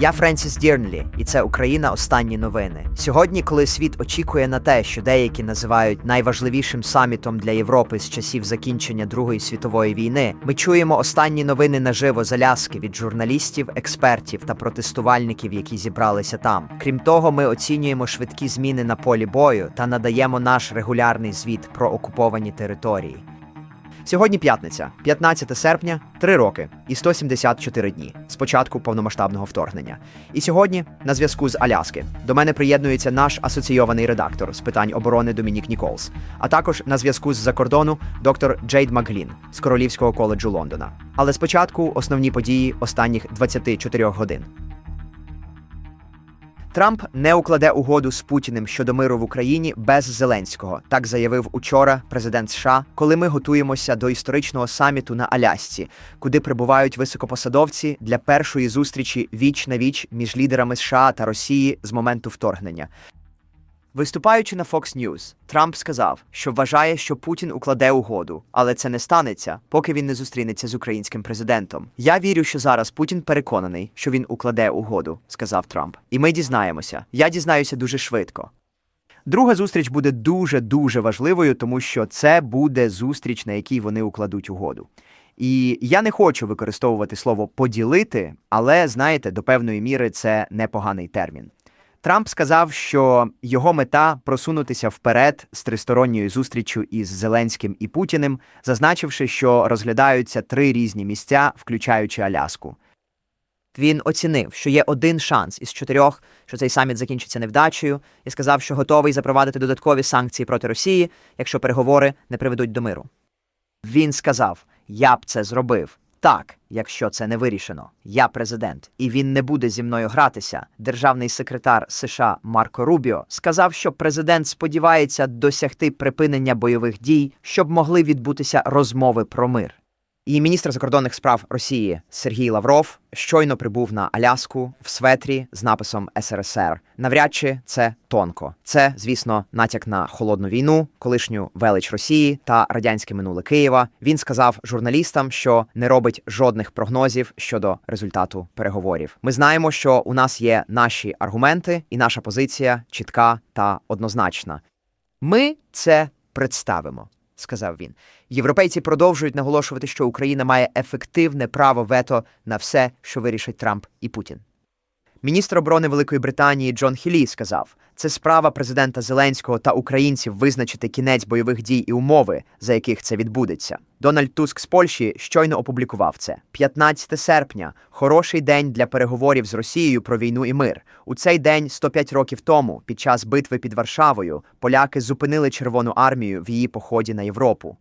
Я Френсіс Дірнлі, і це Україна. Останні новини. Сьогодні, коли світ очікує на те, що деякі називають найважливішим самітом для Європи з часів закінчення Другої світової війни, ми чуємо останні новини наживо з Аляски від журналістів, експертів та протестувальників, які зібралися там. Крім того, ми оцінюємо швидкі зміни на полі бою та надаємо наш регулярний звіт про окуповані території. Сьогодні п'ятниця, 15 серпня, 3 роки і 174 дні з початку повномасштабного вторгнення. І сьогодні на зв'язку з Аляски до мене приєднується наш асоційований редактор з питань оборони Домінік Ніколс, а також на зв'язку з-за кордону доктор Джейд Маглін з Королівського коледжу Лондона. Але спочатку основні події останніх 24 годин. Трамп не укладе угоду з Путіним щодо миру в Україні без Зеленського. Так заявив учора президент США, коли ми готуємося до історичного саміту на Алясці, куди прибувають високопосадовці для першої зустрічі віч на віч між лідерами США та Росії з моменту вторгнення. Виступаючи на Fox News, Трамп сказав, що вважає, що Путін укладе угоду, але це не станеться, поки він не зустрінеться з українським президентом. Я вірю, що зараз Путін переконаний, що він укладе угоду, сказав Трамп. І ми дізнаємося. Я дізнаюся дуже швидко. Друга зустріч буде дуже дуже важливою, тому що це буде зустріч, на якій вони укладуть угоду. І я не хочу використовувати слово поділити, але знаєте, до певної міри це непоганий термін. Трамп сказав, що його мета просунутися вперед з тристоронньою зустрічю із Зеленським і Путіним, зазначивши, що розглядаються три різні місця, включаючи Аляску. Він оцінив, що є один шанс із чотирьох, що цей саміт закінчиться невдачею, і сказав, що готовий запровадити додаткові санкції проти Росії, якщо переговори не приведуть до миру. Він сказав: Я б це зробив. Так, якщо це не вирішено, я президент, і він не буде зі мною гратися. Державний секретар США Марко Рубіо сказав, що президент сподівається досягти припинення бойових дій, щоб могли відбутися розмови про мир. І міністр закордонних справ Росії Сергій Лавров щойно прибув на Аляску в светрі з написом СРСР. Навряд чи це тонко. Це, звісно, натяк на холодну війну, колишню велич Росії та радянське минуле Києва. Він сказав журналістам, що не робить жодних прогнозів щодо результату переговорів. Ми знаємо, що у нас є наші аргументи, і наша позиція чітка та однозначна. Ми це представимо, сказав він. Європейці продовжують наголошувати, що Україна має ефективне право вето на все, що вирішить Трамп і Путін. Міністр оборони Великої Британії Джон Хілі сказав: це справа президента Зеленського та українців визначити кінець бойових дій і умови, за яких це відбудеться. Дональд Туск з Польщі щойно опублікував це. 15 серпня хороший день для переговорів з Росією про війну і мир. У цей день, 105 років тому, під час битви під Варшавою, поляки зупинили Червону армію в її поході на Європу.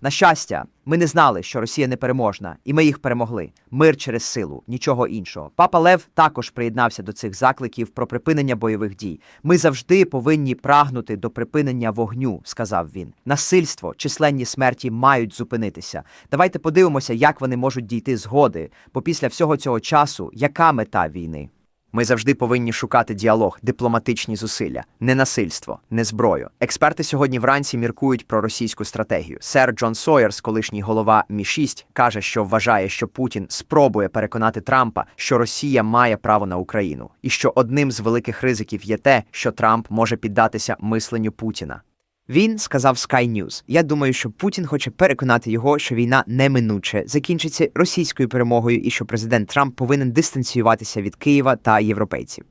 На щастя, ми не знали, що Росія непереможна, і ми їх перемогли. Мир через силу, нічого іншого. Папа Лев також приєднався до цих закликів про припинення бойових дій. Ми завжди повинні прагнути до припинення вогню, сказав він. Насильство, численні смерті мають зупинитися. Давайте подивимося, як вони можуть дійти згоди, бо після всього цього часу яка мета війни? Ми завжди повинні шукати діалог, дипломатичні зусилля, не насильство, не зброю. Експерти сьогодні вранці міркують про російську стратегію. Сер Джон Сойерс, колишній голова Мі 6 каже, що вважає, що Путін спробує переконати Трампа, що Росія має право на Україну, і що одним з великих ризиків є те, що Трамп може піддатися мисленню Путіна. Він сказав Sky News, Я думаю, що Путін хоче переконати його, що війна неминуче закінчиться російською перемогою, і що президент Трамп повинен дистанціюватися від Києва та європейців.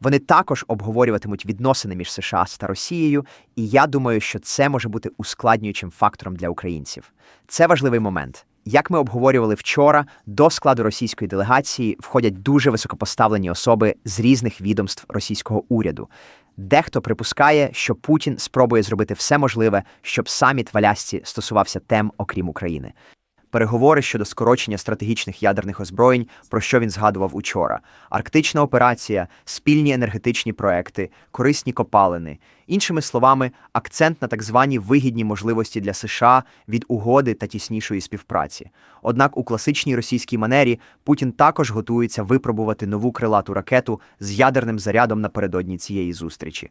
Вони також обговорюватимуть відносини між США та Росією, і я думаю, що це може бути ускладнюючим фактором для українців. Це важливий момент. Як ми обговорювали вчора, до складу російської делегації входять дуже високопоставлені особи з різних відомств російського уряду. Дехто припускає, що Путін спробує зробити все можливе, щоб саміт в Алясці стосувався тем, окрім України. Переговори щодо скорочення стратегічних ядерних озброєнь, про що він згадував учора, арктична операція, спільні енергетичні проекти, корисні копалини, іншими словами, акцент на так звані вигідні можливості для США від угоди та тіснішої співпраці. Однак у класичній російській манері Путін також готується випробувати нову крилату ракету з ядерним зарядом напередодні цієї зустрічі.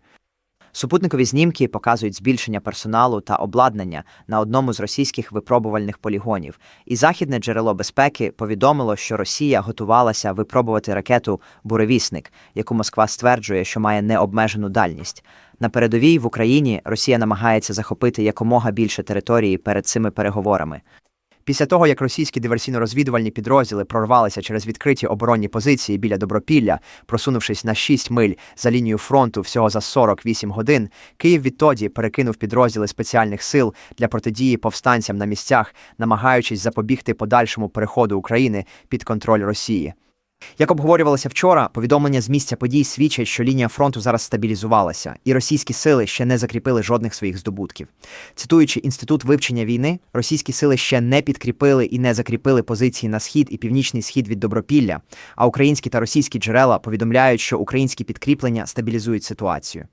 Супутникові знімки показують збільшення персоналу та обладнання на одному з російських випробувальних полігонів. І західне джерело безпеки повідомило, що Росія готувалася випробувати ракету Буревісник, яку Москва стверджує, що має необмежену дальність. На передовій в Україні Росія намагається захопити якомога більше території перед цими переговорами. Після того, як російські диверсійно-розвідувальні підрозділи прорвалися через відкриті оборонні позиції біля Добропілля, просунувшись на 6 миль за лінію фронту всього за 48 годин, Київ відтоді перекинув підрозділи спеціальних сил для протидії повстанцям на місцях, намагаючись запобігти подальшому переходу України під контроль Росії. Як обговорювалося вчора, повідомлення з місця подій свідчать, що лінія фронту зараз стабілізувалася, і російські сили ще не закріпили жодних своїх здобутків. Цитуючи інститут вивчення війни, російські сили ще не підкріпили і не закріпили позиції на схід і північний схід від Добропілля. А українські та російські джерела повідомляють, що українські підкріплення стабілізують ситуацію.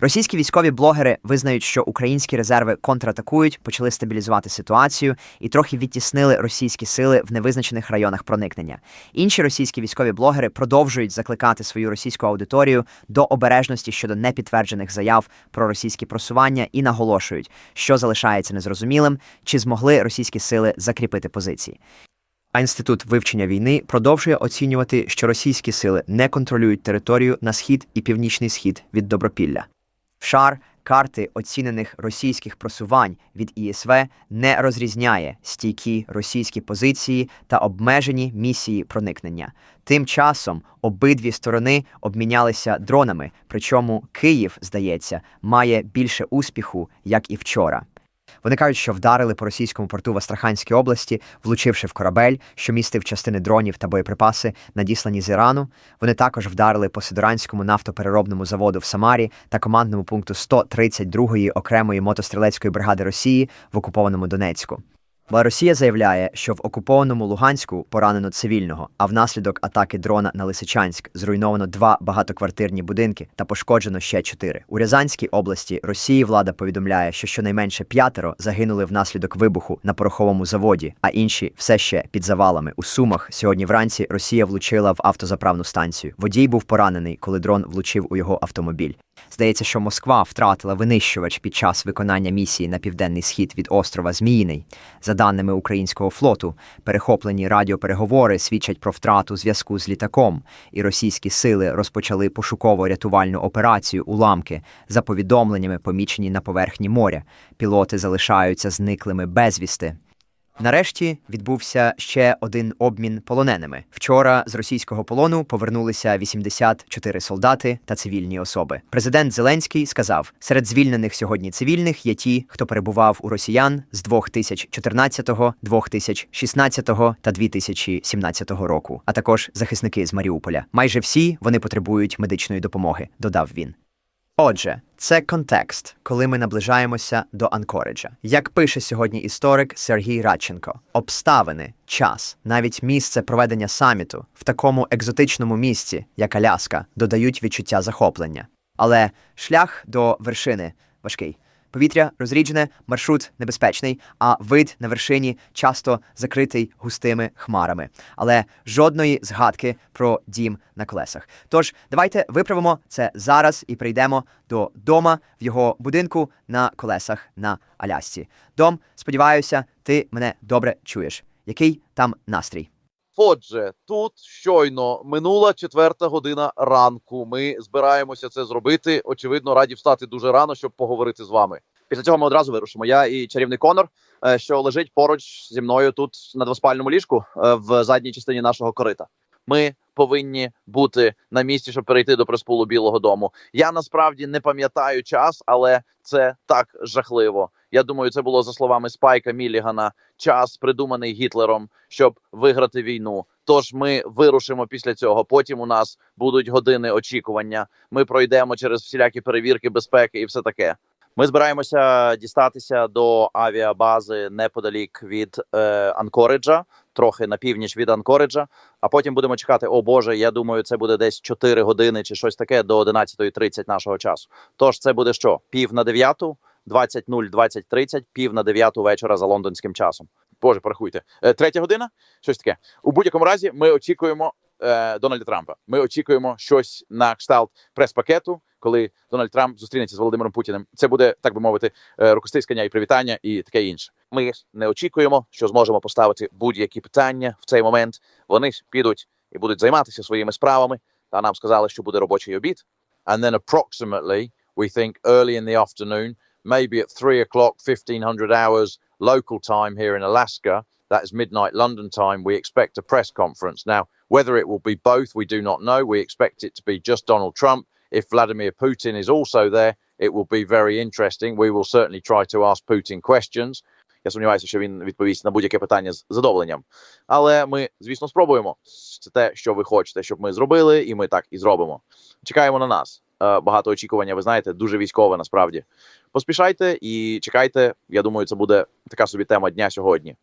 Російські військові блогери визнають, що українські резерви контратакують, почали стабілізувати ситуацію і трохи відтіснили російські сили в невизначених районах проникнення. Інші російські військові блогери продовжують закликати свою російську аудиторію до обережності щодо непідтверджених заяв про російські просування і наголошують, що залишається незрозумілим, чи змогли російські сили закріпити позиції. А інститут вивчення війни продовжує оцінювати, що російські сили не контролюють територію на схід і північний схід від Добропілля. Шар карти оцінених російських просувань від ІСВ не розрізняє стійкі російські позиції та обмежені місії проникнення. Тим часом обидві сторони обмінялися дронами, причому Київ, здається, має більше успіху, як і вчора. Вони кажуть, що вдарили по російському порту в Астраханській області, влучивши в корабель, що містив частини дронів та боєприпаси, надіслані з Ірану. Вони також вдарили по Сидоранському нафтопереробному заводу в Самарі та командному пункту 132-ї окремої мотострілецької бригади Росії в окупованому Донецьку. Росія заявляє, що в окупованому Луганську поранено цивільного, а внаслідок атаки дрона на Лисичанськ зруйновано два багатоквартирні будинки та пошкоджено ще чотири. У Рязанській області Росії влада повідомляє, що щонайменше п'ятеро загинули внаслідок вибуху на пороховому заводі, а інші все ще під завалами. У Сумах сьогодні вранці Росія влучила в автозаправну станцію. Водій був поранений, коли дрон влучив у його автомобіль. Здається, що Москва втратила винищувач під час виконання місії на південний схід від острова Зміїний. За даними українського флоту, перехоплені радіопереговори свідчать про втрату зв'язку з літаком, і російські сили розпочали пошуково-рятувальну операцію уламки за повідомленнями, помічені на поверхні моря. Пілоти залишаються зниклими безвісти. Нарешті відбувся ще один обмін полоненими. Вчора з російського полону повернулися 84 солдати та цивільні особи. Президент Зеленський сказав: серед звільнених сьогодні цивільних є ті, хто перебував у росіян з 2014, 2016 та 2017 року, а також захисники з Маріуполя. Майже всі вони потребують медичної допомоги. Додав він. Отже, це контекст, коли ми наближаємося до Анкориджа. Як пише сьогодні історик Сергій Радченко, обставини, час, навіть місце проведення саміту в такому екзотичному місці, як Аляска, додають відчуття захоплення. Але шлях до вершини важкий. Повітря розріджене, маршрут небезпечний, а вид на вершині часто закритий густими хмарами. Але жодної згадки про дім на колесах. Тож давайте виправимо це зараз і прийдемо до дома в його будинку на колесах на Алясці. Дом, сподіваюся, ти мене добре чуєш. Який там настрій? Отже, тут щойно минула четверта година ранку. Ми збираємося це зробити. Очевидно, раді встати дуже рано, щоб поговорити з вами. Після цього ми одразу вирушимо. Я і чарівний Конор, е, що лежить поруч зі мною тут на двоспальному ліжку е, в задній частині нашого корита. Ми повинні бути на місці, щоб перейти до приспулу Білого Дому. Я насправді не пам'ятаю час, але це так жахливо. Я думаю, це було за словами Спайка Мілігана. Час придуманий Гітлером, щоб виграти війну. Тож ми вирушимо після цього. Потім у нас будуть години очікування. Ми пройдемо через всілякі перевірки безпеки і все таке. Ми збираємося дістатися до авіабази неподалік від е, Анкориджа, трохи на північ від Анкориджа. А потім будемо чекати. О Боже, я думаю, це буде десь 4 години чи щось таке до 11.30 нашого часу. Тож це буде що? Пів на дев'яту, 20.0, 20.30, пів на дев'яту вечора за лондонським часом. Боже, порахуйте. Е, третя година? Щось таке. У будь-якому разі ми очікуємо е, Дональда Трампа. Ми очікуємо щось на кшталт прес-пакету. коли Дональд Трамп зустрінеться з Володимиром Путіним. Це буде так би мовити, е, рукостискання і привітання, і таке інше. Ми не очікуємо, що зможемо поставити будь-які питання в цей момент. Вони підуть і будуть займатися своїми справами. Та нам сказали, що буде робочий обід. And then approximately, we think early in the afternoon, maybe at three o'clock, 1500 hours local time here in Alaska, that is midnight London time, we expect a press conference. Now, whether it will be both, we do not know. We expect it to be just Donald Trump. If Vladimir Putin is also there, it will be very interesting. We will certainly try to ask Putin questions. Я сумніваюся, що він відповість на будь-яке питання з задоволенням. Але ми, звісно, спробуємо. Це те, що ви хочете, щоб ми зробили, і ми так і зробимо. Чекаємо на нас. Е, Багато очікування, ви знаєте, дуже військове насправді. Поспішайте і чекайте. Я думаю, це буде така собі тема дня сьогодні.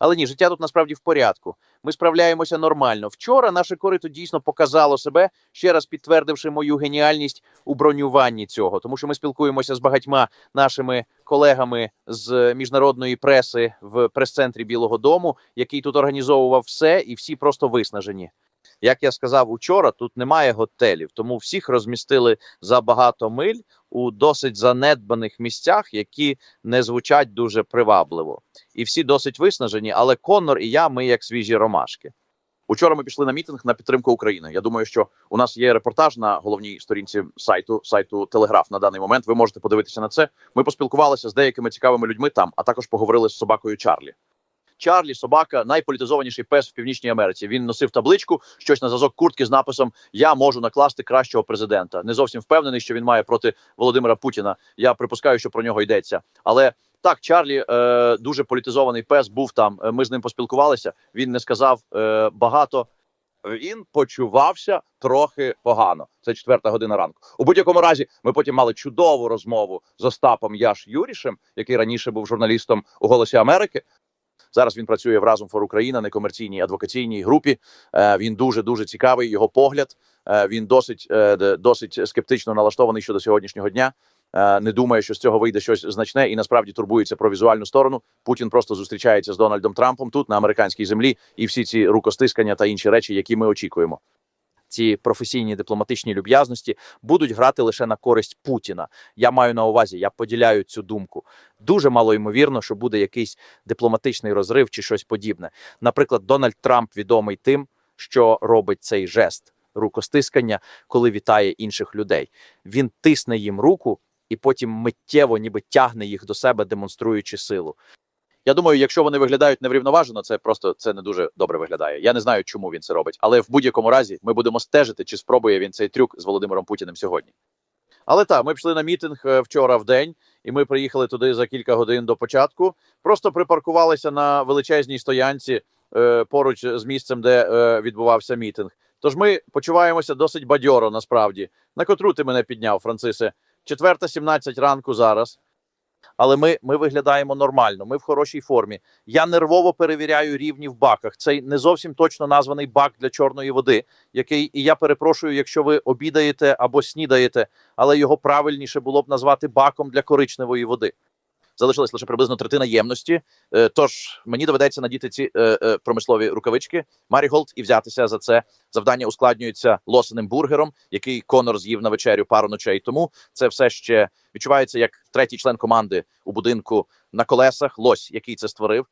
Але ні, життя тут насправді в порядку. Ми справляємося нормально. Вчора наше корито дійсно показало себе, ще раз підтвердивши мою геніальність у бронюванні цього, тому що ми спілкуємося з багатьма нашими колегами з міжнародної преси в прес-центрі Білого Дому, який тут організовував все, і всі просто виснажені. Як я сказав учора, тут немає готелів, тому всіх розмістили за багато миль у досить занедбаних місцях, які не звучать дуже привабливо. І всі досить виснажені, але Коннор і я, ми як свіжі ромашки. Учора ми пішли на мітинг на підтримку України. Я думаю, що у нас є репортаж на головній сторінці сайту сайту Телеграф на даний момент. Ви можете подивитися на це. Ми поспілкувалися з деякими цікавими людьми там, а також поговорили з собакою Чарлі. Чарлі, собака, найполітизованіший пес в Північній Америці. Він носив табличку, щось на зразок куртки з написом Я можу накласти кращого президента. Не зовсім впевнений, що він має проти Володимира Путіна. Я припускаю, що про нього йдеться. Але так, Чарлі е, дуже політизований пес був там. Е, Ми з ним поспілкувалися. Він не сказав е, багато. Він почувався трохи погано. Це четверта година ранку. У будь-якому разі, ми потім мали чудову розмову з Остапом Яш Юрішем, який раніше був журналістом у Голосі Америки. Зараз він працює в Разом фор Україна, некомерційній адвокаційній групі. Е, він дуже дуже цікавий. Його погляд. Е, він досить е, досить скептично налаштований щодо сьогоднішнього дня. Не думає, що з цього вийде щось значне, і насправді турбується про візуальну сторону. Путін просто зустрічається з Дональдом Трампом тут на американській землі, і всі ці рукостискання та інші речі, які ми очікуємо. Ці професійні дипломатичні люб'язності будуть грати лише на користь Путіна. Я маю на увазі, я поділяю цю думку. Дуже мало ймовірно, що буде якийсь дипломатичний розрив чи щось подібне. Наприклад, Дональд Трамп відомий тим, що робить цей жест рукостискання, коли вітає інших людей. Він тисне їм руку і потім миттєво, ніби тягне їх до себе, демонструючи силу. Я думаю, якщо вони виглядають неврівноважено, це просто це не дуже добре виглядає. Я не знаю, чому він це робить, але в будь-якому разі ми будемо стежити, чи спробує він цей трюк з Володимиром Путіним сьогодні. Але так, ми пішли на мітинг е, вчора в день, і ми приїхали туди за кілька годин до початку. Просто припаркувалися на величезній стоянці е, поруч з місцем, де е, відбувався мітинг. Тож ми почуваємося досить бадьоро насправді. На котру ти мене підняв, Францисе? Четверта 17 ранку зараз. Але ми, ми виглядаємо нормально, ми в хорошій формі. Я нервово перевіряю рівні в баках. Цей не зовсім точно названий бак для чорної води, який, і я перепрошую, якщо ви обідаєте або снідаєте, але його правильніше було б назвати баком для коричневої води. Залишилась лише приблизно третина ємності. Е, Тож мені доведеться надіти ці е, е, промислові рукавички Маріголд і взятися за це. Завдання ускладнюється лосиним бургером, який Конор з'їв на вечерю пару ночей тому. Це все ще відчувається як третій член команди у будинку на колесах. Лось, який це створив.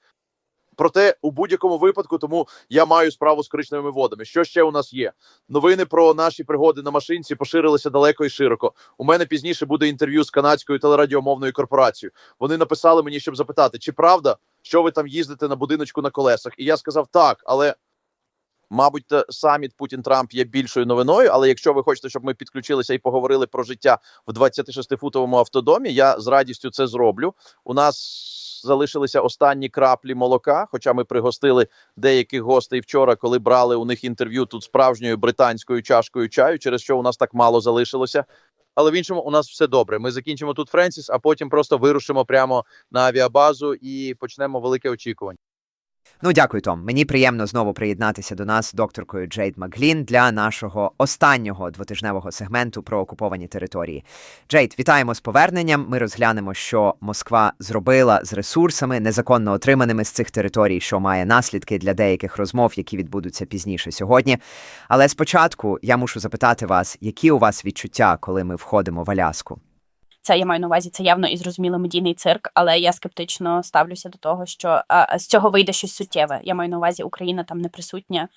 Проте у будь-якому випадку, тому я маю справу з коричневими водами. Що ще у нас є? Новини про наші пригоди на машинці поширилися далеко і широко. У мене пізніше буде інтерв'ю з канадською телерадіомовною корпорацією. Вони написали мені, щоб запитати, чи правда, що ви там їздите на будиночку на колесах. І я сказав так, але. Мабуть, саміт Путін Трамп є більшою новиною. Але якщо ви хочете, щоб ми підключилися і поговорили про життя в 26-футовому автодомі, я з радістю це зроблю. У нас залишилися останні краплі молока. Хоча ми пригостили деяких гостей вчора, коли брали у них інтерв'ю тут справжньою британською чашкою чаю, через що у нас так мало залишилося. Але в іншому у нас все добре. Ми закінчимо тут Френсіс, а потім просто вирушимо прямо на авіабазу і почнемо велике очікування. Ну, дякую, Том. Мені приємно знову приєднатися до нас з докторкою Джейд Маклін для нашого останнього двотижневого сегменту про окуповані території. Джейд, вітаємо з поверненням. Ми розглянемо, що Москва зробила з ресурсами, незаконно отриманими з цих територій, що має наслідки для деяких розмов, які відбудуться пізніше сьогодні. Але спочатку я мушу запитати вас, які у вас відчуття, коли ми входимо в Аляску? Це я маю на увазі, це явно і зрозумілий медійний цирк, але я скептично ставлюся до того, що а, з цього вийде щось суттєве. Я маю на увазі, Україна там не присутня.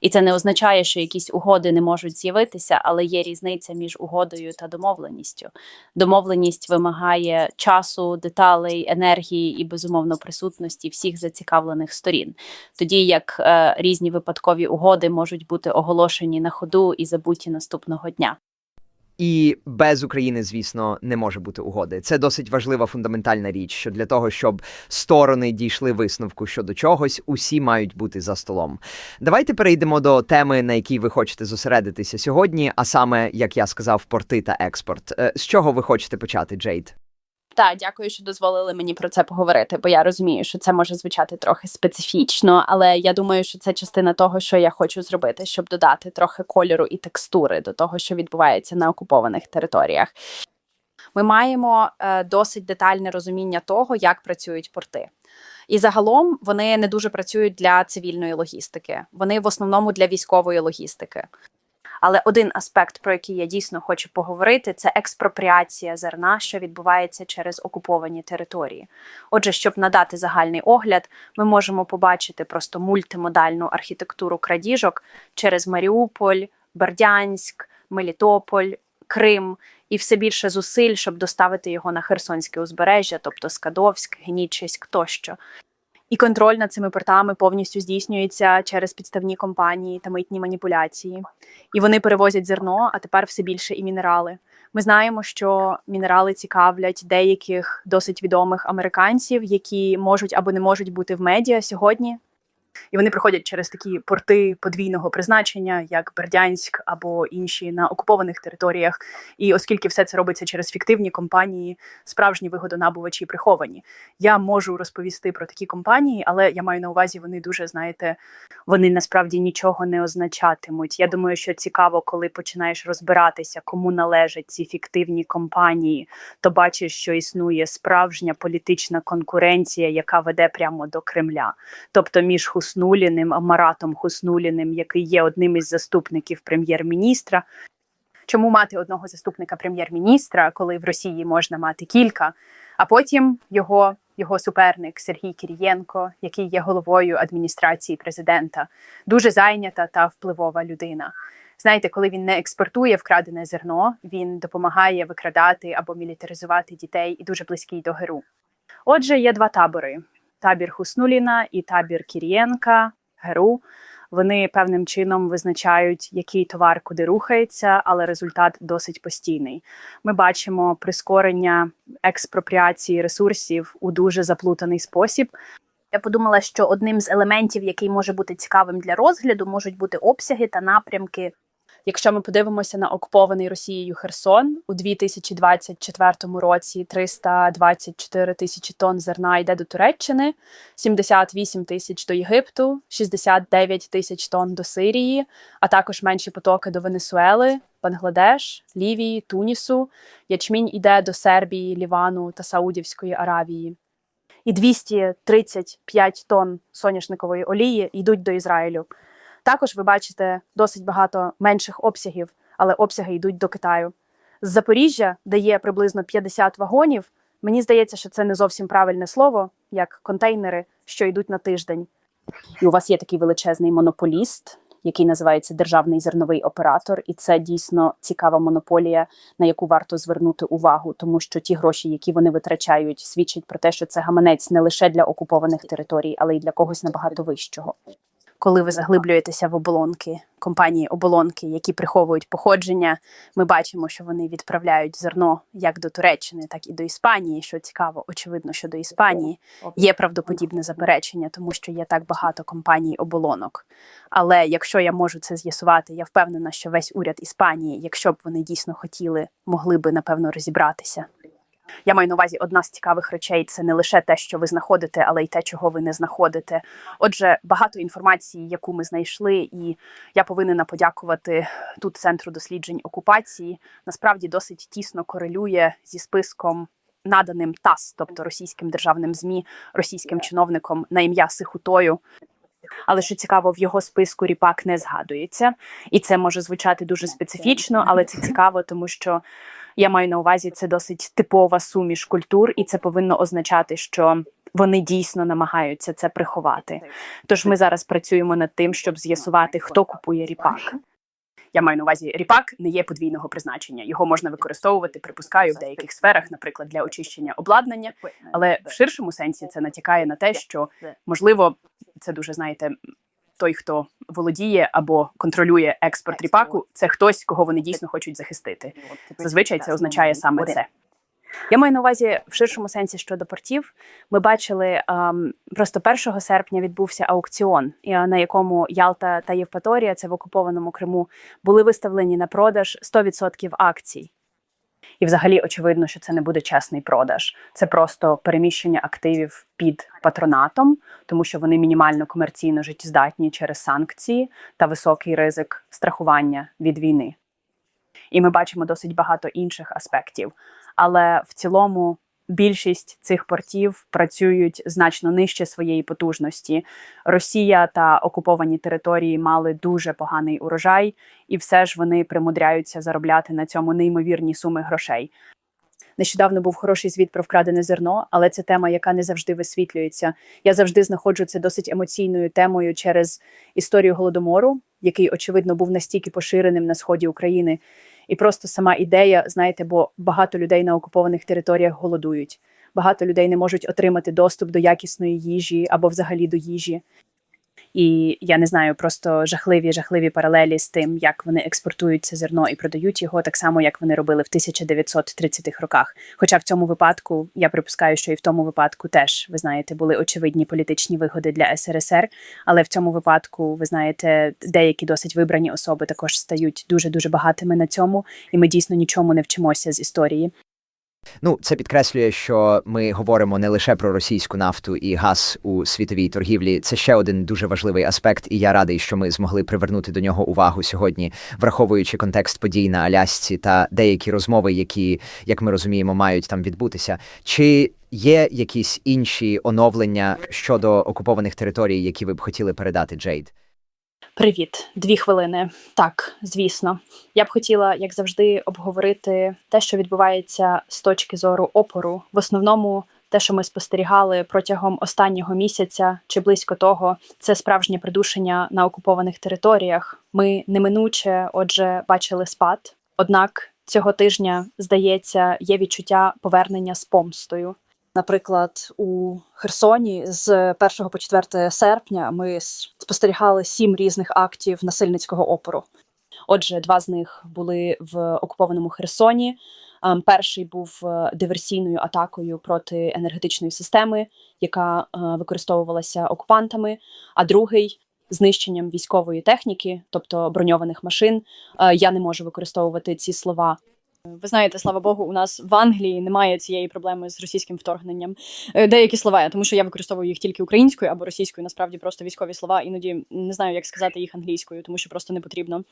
І це не означає, що якісь угоди не можуть з'явитися, але є різниця між угодою та домовленістю. Домовленість вимагає часу, деталей, енергії і безумовно присутності всіх зацікавлених сторін. Тоді як е, різні випадкові угоди можуть бути оголошені на ходу і забуті наступного дня. І без України, звісно, не може бути угоди. Це досить важлива фундаментальна річ, що для того, щоб сторони дійшли висновку щодо чогось, усі мають бути за столом. Давайте перейдемо до теми, на якій ви хочете зосередитися сьогодні, а саме, як я сказав, порти та експорт. Е, З чого ви хочете почати, Джейд? Так, дякую, що дозволили мені про це поговорити, бо я розумію, що це може звучати трохи специфічно, але я думаю, що це частина того, що я хочу зробити, щоб додати трохи кольору і текстури до того, що відбувається на окупованих територіях. Ми маємо е, досить детальне розуміння того, як працюють порти. І загалом вони не дуже працюють для цивільної логістики, вони в основному для військової логістики. Але один аспект, про який я дійсно хочу поговорити, це експропріація зерна, що відбувається через окуповані території. Отже, щоб надати загальний огляд, ми можемо побачити просто мультимодальну архітектуру крадіжок через Маріуполь, Бердянськ, Мелітополь, Крим і все більше зусиль, щоб доставити його на Херсонське узбережжя, тобто Скадовськ, Генічеськ тощо. І контроль над цими портами повністю здійснюється через підставні компанії та митні маніпуляції. І вони перевозять зерно, а тепер все більше і мінерали. Ми знаємо, що мінерали цікавлять деяких досить відомих американців, які можуть або не можуть бути в медіа сьогодні. І вони приходять через такі порти подвійного призначення, як Бердянськ або інші на окупованих територіях. І оскільки все це робиться через фіктивні компанії, справжні вигодонабувачі приховані. Я можу розповісти про такі компанії, але я маю на увазі, вони дуже знаєте, вони насправді нічого не означатимуть. Я думаю, що цікаво, коли починаєш розбиратися, кому належать ці фіктивні компанії, то бачиш, що існує справжня політична конкуренція, яка веде прямо до Кремля, тобто між Хуснуліним, Маратом Хуснуліним, який є одним із заступників прем'єр-міністра. Чому мати одного заступника прем'єр-міністра, коли в Росії можна мати кілька, а потім його, його суперник Сергій Кірієнко, який є головою адміністрації президента, дуже зайнята та впливова людина. Знаєте, коли він не експортує вкрадене зерно, він допомагає викрадати або мілітаризувати дітей і дуже близький до ГРУ. Отже, є два табори: табір Хуснуліна і табір Кірієнка, ГРУ. Вони певним чином визначають, який товар куди рухається, але результат досить постійний. Ми бачимо прискорення експропріації ресурсів у дуже заплутаний спосіб. Я подумала, що одним з елементів, який може бути цікавим для розгляду, можуть бути обсяги та напрямки. Якщо ми подивимося на окупований Росією Херсон у 2024 році 324 тисячі тонн зерна йде до Туреччини, 78 тисяч до Єгипту, 69 тисяч тонн до Сирії, а також менші потоки до Венесуели, Бангладеш, Лівії, Тунісу. Ячмінь іде до Сербії, Лівану та Саудівської Аравії. І 235 тонн соняшникової олії йдуть до Ізраїлю. Також ви бачите досить багато менших обсягів, але обсяги йдуть до Китаю. З Запоріжжя, де є приблизно 50 вагонів, мені здається, що це не зовсім правильне слово, як контейнери, що йдуть на тиждень. І у вас є такий величезний монополіст, який називається державний зерновий оператор, і це дійсно цікава монополія, на яку варто звернути увагу, тому що ті гроші, які вони витрачають, свідчать про те, що це гаманець не лише для окупованих територій, але й для когось набагато вищого. Коли ви заглиблюєтеся в оболонки компанії оболонки, які приховують походження, ми бачимо, що вони відправляють зерно як до Туреччини, так і до Іспанії. Що цікаво, очевидно, що до Іспанії є правдоподібне заперечення, тому що є так багато компаній оболонок. Але якщо я можу це з'ясувати, я впевнена, що весь уряд Іспанії, якщо б вони дійсно хотіли, могли би напевно розібратися. Я маю на увазі одна з цікавих речей це не лише те, що ви знаходите, але й те, чого ви не знаходите. Отже, багато інформації, яку ми знайшли, і я повинна подякувати тут центру досліджень окупації. Насправді досить тісно корелює зі списком. Наданим ТАСС, тобто російським державним змі, російським чиновником на ім'я Сихутою. Але що цікаво, в його списку ріпак не згадується, і це може звучати дуже специфічно, але це цікаво, тому що я маю на увазі це досить типова суміш культур, і це повинно означати, що вони дійсно намагаються це приховати. Тож ми зараз працюємо над тим, щоб з'ясувати, хто купує ріпак. Я маю на увазі, ріпак не є подвійного призначення. Його можна використовувати, припускаю, в деяких сферах, наприклад, для очищення обладнання. Але в ширшому сенсі це натякає на те, що можливо, це дуже знаєте. Той, хто володіє або контролює експорт ріпаку, це хтось, кого вони дійсно хочуть захистити. Зазвичай це означає саме це. Я маю на увазі в ширшому сенсі щодо портів. Ми бачили ем, просто 1 серпня відбувся аукціон, е, на якому Ялта та Євпаторія, це в окупованому Криму, були виставлені на продаж 100% акцій. І взагалі очевидно, що це не буде чесний продаж. Це просто переміщення активів під патронатом, тому що вони мінімально комерційно життєздатні через санкції та високий ризик страхування від війни. І ми бачимо досить багато інших аспектів. Але в цілому більшість цих портів працюють значно нижче своєї потужності. Росія та окуповані території мали дуже поганий урожай, і все ж вони примудряються заробляти на цьому неймовірні суми грошей. Нещодавно був хороший звіт про вкрадене зерно, але це тема, яка не завжди висвітлюється. Я завжди знаходжу це досить емоційною темою через історію голодомору, який очевидно був настільки поширеним на сході України. І просто сама ідея, знаєте, бо багато людей на окупованих територіях голодують. Багато людей не можуть отримати доступ до якісної їжі або взагалі до їжі. І я не знаю, просто жахливі, жахливі паралелі з тим, як вони експортують це зерно і продають його, так само як вони робили в 1930-х роках. Хоча в цьому випадку я припускаю, що і в тому випадку теж ви знаєте, були очевидні політичні вигоди для СРСР. Але в цьому випадку, ви знаєте, деякі досить вибрані особи також стають дуже дуже багатими на цьому, і ми дійсно нічому не вчимося з історії. Ну, це підкреслює, що ми говоримо не лише про російську нафту і газ у світовій торгівлі. Це ще один дуже важливий аспект, і я радий, що ми змогли привернути до нього увагу сьогодні, враховуючи контекст подій на Алясці та деякі розмови, які, як ми розуміємо, мають там відбутися. Чи є якісь інші оновлення щодо окупованих територій, які ви б хотіли передати, Джейд? Привіт, дві хвилини. Так, звісно. Я б хотіла, як завжди, обговорити те, що відбувається з точки зору опору. В основному, те, що ми спостерігали протягом останнього місяця чи близько того, це справжнє придушення на окупованих територіях. Ми неминуче, отже, бачили спад. Однак цього тижня, здається, є відчуття повернення з помстою. Наприклад, у Херсоні з 1 по 4 серпня ми спостерігали сім різних актів насильницького опору. Отже, два з них були в окупованому Херсоні. Ем, Перший був е, диверсійною атакою проти енергетичної системи, яка е, використовувалася окупантами, а другий знищенням військової техніки, тобто броньованих машин. Е, Я не можу використовувати ці слова. Ви знаєте, слава Богу, у нас в Англії немає цієї проблеми з російським вторгненням. Е, Деякі слова, тому що я використовую їх тільки українською або російською, насправді просто військові слова. Іноді не знаю, як сказати їх англійською, тому що просто не потрібно.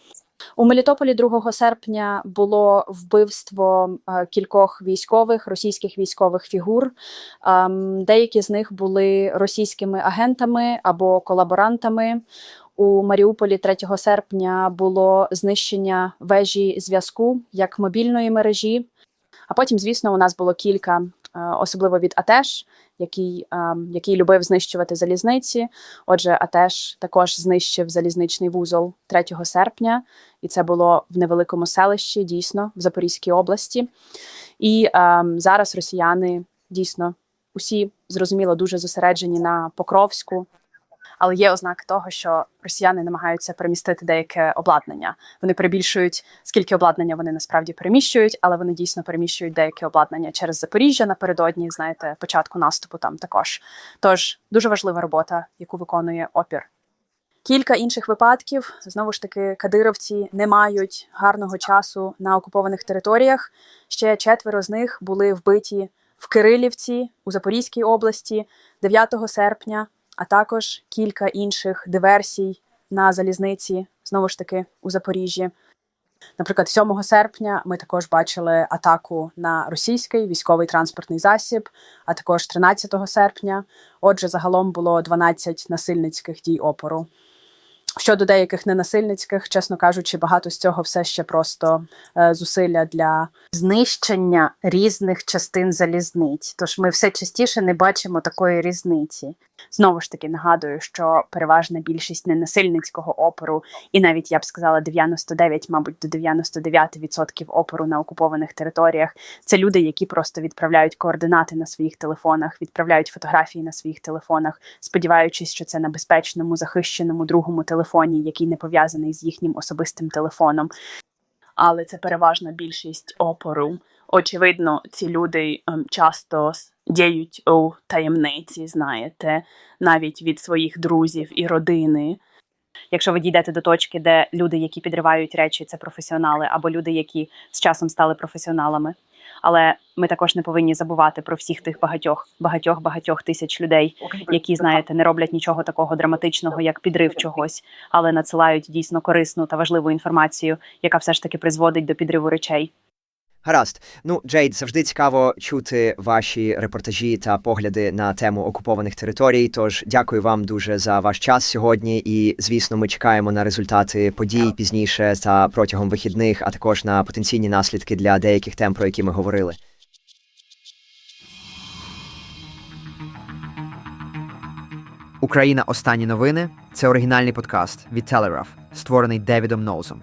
У Мелітополі 2 серпня було вбивство е, кількох військових, російських військових фігур. Ем, Деякі з них були російськими агентами або колаборантами. У Маріуполі 3 серпня було знищення вежі зв'язку як мобільної мережі. А потім, звісно, у нас було кілька, е, особливо від АТЕШ, який, ем, який любив знищувати залізниці. Отже, АТЕШ також знищив залізничний вузол 3 серпня, і це було в невеликому селищі, дійсно, в Запорізькій області. І ем, зараз росіяни дійсно усі зрозуміло дуже зосереджені на Покровську. Але є ознаки того, що росіяни намагаються перемістити деяке обладнання. Вони перебільшують, скільки обладнання вони насправді переміщують, але вони дійсно переміщують деяке обладнання через Запоріжжя напередодні, знаєте, початку наступу там також. Тож дуже важлива робота, яку виконує опір. Кілька інших випадків знову ж таки кадировці не мають гарного часу на окупованих територіях. Ще четверо з них були вбиті в Кирилівці у Запорізькій області 9 серпня, а також кілька інших диверсій на залізниці, знову ж таки у Запоріжжі. Наприклад, 7 серпня ми також бачили атаку на російський військовий транспортний засіб, а також 13 серпня. Отже, загалом було 12 насильницьких дій опору. Щодо деяких ненасильницьких, чесно кажучи, багато з цього все ще просто е, зусилля для знищення різних частин залізниць. Тож ми все частіше не бачимо такої різниці. Знову ж таки нагадую, що переважна більшість ненасильницького опору, і навіть я б сказала 99, мабуть, до 99% опору на окупованих територіях, це люди, які просто відправляють координати на своїх телефонах, відправляють фотографії на своїх телефонах, сподіваючись, що це на безпечному захищеному другому телефоні, який не пов'язаний з їхнім особистим телефоном. Але це переважна більшість опору. Очевидно, ці люди ем, часто діють у таємниці, знаєте, навіть від своїх друзів і родини. Якщо ви дійдете до точки, де люди, які підривають речі, це професіонали, або люди, які з часом стали професіоналами. Але ми також не повинні забувати про всіх тих багатьох, багатьох, багатьох тисяч людей, які, знаєте, не роблять нічого такого драматичного, як підрив чогось, але надсилають дійсно корисну та важливу інформацію, яка все ж таки призводить до підриву речей. Гаразд. Ну, Джейд, завжди цікаво чути ваші репортажі та погляди на тему окупованих територій. Тож дякую вам дуже за ваш час сьогодні. І звісно, ми чекаємо на результати подій пізніше та протягом вихідних, а також на потенційні наслідки для деяких тем, про які ми говорили. Україна. Останні новини це оригінальний подкаст від Telegraph, створений Девідом Ноузом.